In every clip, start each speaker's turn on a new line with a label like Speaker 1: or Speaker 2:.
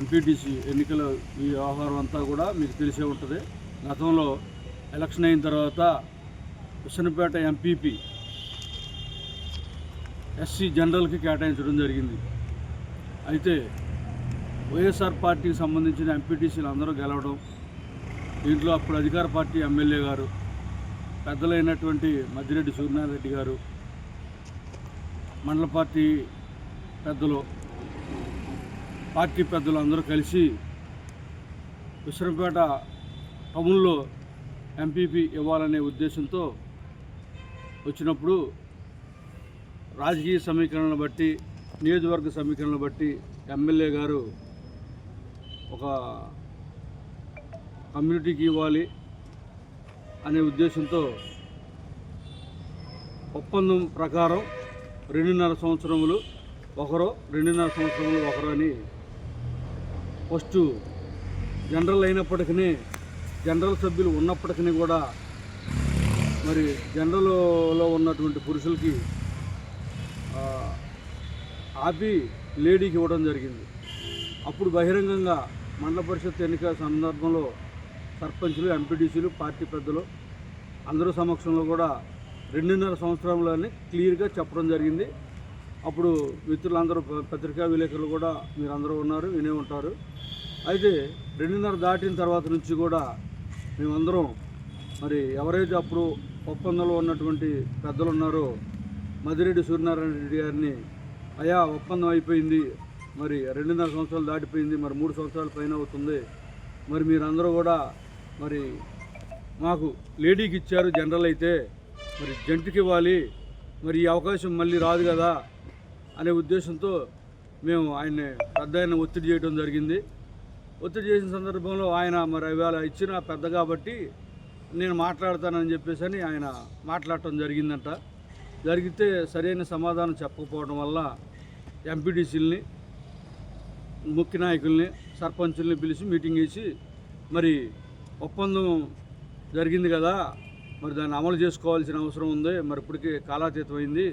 Speaker 1: MPTC ఎన్నికల ఈ వ్యవహారం అంతా కూడా మీకు తెలిసే ఉంటుంది. గతంలో ఎలక్షన్ అయిన తర్వాత విషనపేట ఎంపీపీ ఎస్సీ జనరల్కి కేటాయించడం జరిగింది. అయితే వైఎస్ఆర్ పార్టీకి సంబంధించిన ఎంపీటీసీలు అందరూ గెలవడం దీంట్లో అప్పుడు అధికార పార్టీ ఎమ్మెల్యే గారు పెద్దలైనటువంటి మద్దిరెడ్డి సూర్యనారాయణ రెడ్డి గారు మండల పార్టీ పెద్దలు పార్టీ పెద్దలు అందరూ కలిసి విశ్రంపేట టౌన్లో ఎంపీపీ ఇవ్వాలనే ఉద్దేశంతో వచ్చినప్పుడు రాజకీయ సమీకరణను బట్టి నియోజకవర్గ సమీకరణను బట్టి ఎమ్మెల్యే గారు ఒక కమ్యూనిటీకి ఇవ్వాలి అనే ఉద్దేశంతో ఒప్పందం ప్రకారం రెండున్నర సంవత్సరములు ఒకరు రెండున్నర సంవత్సరములు ఒకరు అని ఫస్ట్ జనరల్ అయినప్పటికీ జనరల్ సభ్యులు ఉన్నప్పటికీ కూడా మరి జనరల్లో ఉన్నటువంటి పురుషులకి ఆపి లేడీకి ఇవ్వడం జరిగింది. అప్పుడు బహిరంగంగా మండల పరిషత్ ఎన్నికల సందర్భంలో సర్పంచులు ఎంపీటీసీలు పార్టీ పెద్దలు అందరూ సమక్షంలో కూడా రెండున్నర సంవత్సరంలోనే క్లియర్గా చెప్పడం జరిగింది. అప్పుడు మిత్రులందరూ పత్రికా విలేకరులు కూడా మీరందరూ ఉన్నారు వినే ఉంటారు. అయితే రెండున్నర దాటిన తర్వాత నుంచి కూడా మేమందరం మరి ఎవరైతే అప్పుడు ఒప్పందంలో ఉన్నటువంటి పెద్దలు ఉన్నారో మదిరెడ్డి సూర్యనారాయణ రెడ్డి గారిని అయా ఒప్పందం అయిపోయింది మరి రెండున్నర సంవత్సరాలు దాటిపోయింది మరి మూడు సంవత్సరాల పైన అవుతుంది మరి మీరందరూ కూడా మరి మాకు లేడీకి ఇచ్చారు జనరల్ అయితే మరి జంటుకి ఇవ్వాలి మరి ఈ అవకాశం మళ్ళీ రాదు కదా అనే ఉద్దేశంతో మేము ఆయన్ని పెద్ద ఆయన ఒత్తిడి చేయడం జరిగింది. ఒత్తిడి చేసిన సందర్భంలో ఆయన మరి ఇవాళ ఇచ్చిన పెద్ద కాబట్టి నేను మాట్లాడతానని చెప్పేసి అని ఆయన మాట్లాడటం జరిగిందంట. జరిగితే సరైన సమాధానం చెప్పకపోవడం వల్ల ఎంపీటీసీలని ముఖ్య నాయకుల్ని సర్పంచుల్ని పిలిచి మీటింగ్ వేసి మరి ఒప్పందం జరిగింది కదా మరి దాన్ని అమలు చేసుకోవాల్సిన అవసరం ఉంది మరి ఇప్పటికీ కాలాతీతమైంది అయింది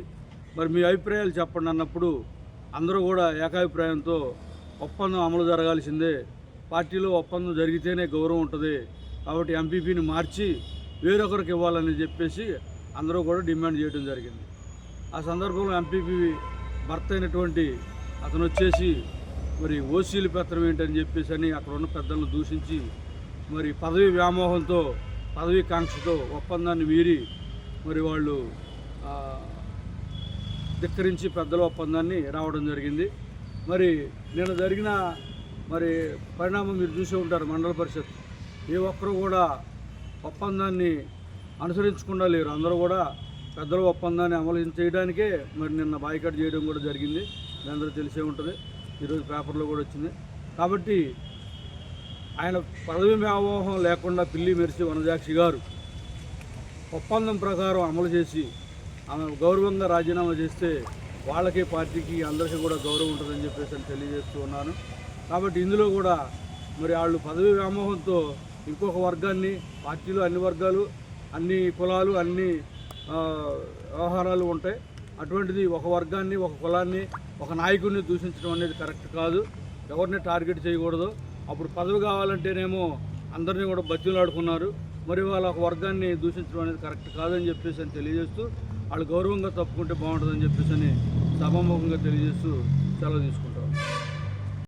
Speaker 1: మరి మీ అభిప్రాయాలు చెప్పండి అన్నప్పుడు అందరూ కూడా ఏకాభిప్రాయంతో ఒప్పందం అమలు జరగాల్సిందే. పార్టీలో ఒప్పందం జరిగితేనే గౌరవం ఉంటుంది. కాబట్టి ఎంపీపీని మార్చి వేరొకరికి ఇవ్వాలని చెప్పేసి అందరూ కూడా డిమాండ్ చేయడం జరిగింది. ఆ సందర్భంలో ఎంపీపీ భర్త అయినటువంటి అతను వచ్చేసి మరి ఓసీలు పత్రం ఏంటని చెప్పేసి అని అక్కడ ఉన్న పెద్దలను దూషించి మరి పదవి వ్యామోహంతో పదవి కాంక్షతో ఒప్పందాన్ని మీరి మరి వాళ్ళు ధిక్కరించి పెద్దల ఒప్పందాన్ని రావడం జరిగింది. మరి నేను జరిగిన మరి పరిణామం మీరు చూసే ఉంటారు మండల పరిషత్. ఏ ఒక్కరు కూడా ఒప్పందాన్ని అనుసరించకుండా లేరు. అందరూ కూడా పెద్దల ఒప్పందాన్ని అమలు చేయడానికే మరి నిన్న బాయ్కట్ చేయడం కూడా జరిగింది. మీ అందరూ తెలిసే ఉంటుంది. ఈరోజు పేపర్లో కూడా వచ్చింది. కాబట్టి ఆయన పదవి వ్యామోహం లేకుండా పిల్లి మెరిసి వనజాక్షి గారు ఒప్పందం ప్రకారం అమలు చేసి ఆమె గౌరవంగా రాజీనామా చేస్తే వాళ్ళకి పార్టీకి అందరికీ కూడా గౌరవం ఉంటుందని చెప్పేసి అని తెలియజేస్తూ ఉన్నాను. కాబట్టి ఇందులో కూడా మరి వాళ్ళు పదవి వ్యామోహంతో ఇంకొక వర్గాన్ని పార్టీలో అన్ని వర్గాలు అన్ని కులాలు అన్ని వ్యవహారాలు ఉంటాయి. అటువంటిది ఒక వర్గాన్ని ఒక కులాన్ని ఒక నాయకుడిని దూషించడం అనేది కరెక్ట్ కాదు. ఎవరిని టార్గెట్ చేయకూడదు. అప్పుడు పదవి కావాలంటేనేమో అందరినీ కూడా బతిలాడుకున్నారు మరి వాళ్ళ ఒక వర్గాన్ని దూషించడం అనేది కరెక్ట్ కాదని చెప్పేసి అని తెలియజేస్తూ వాళ్ళు గౌరవంగా తప్పుకుంటే బాగుంటుందని చెప్పేసి అని సభాముఖంగా తెలియజేస్తూ సెలవు తీసుకుంటాం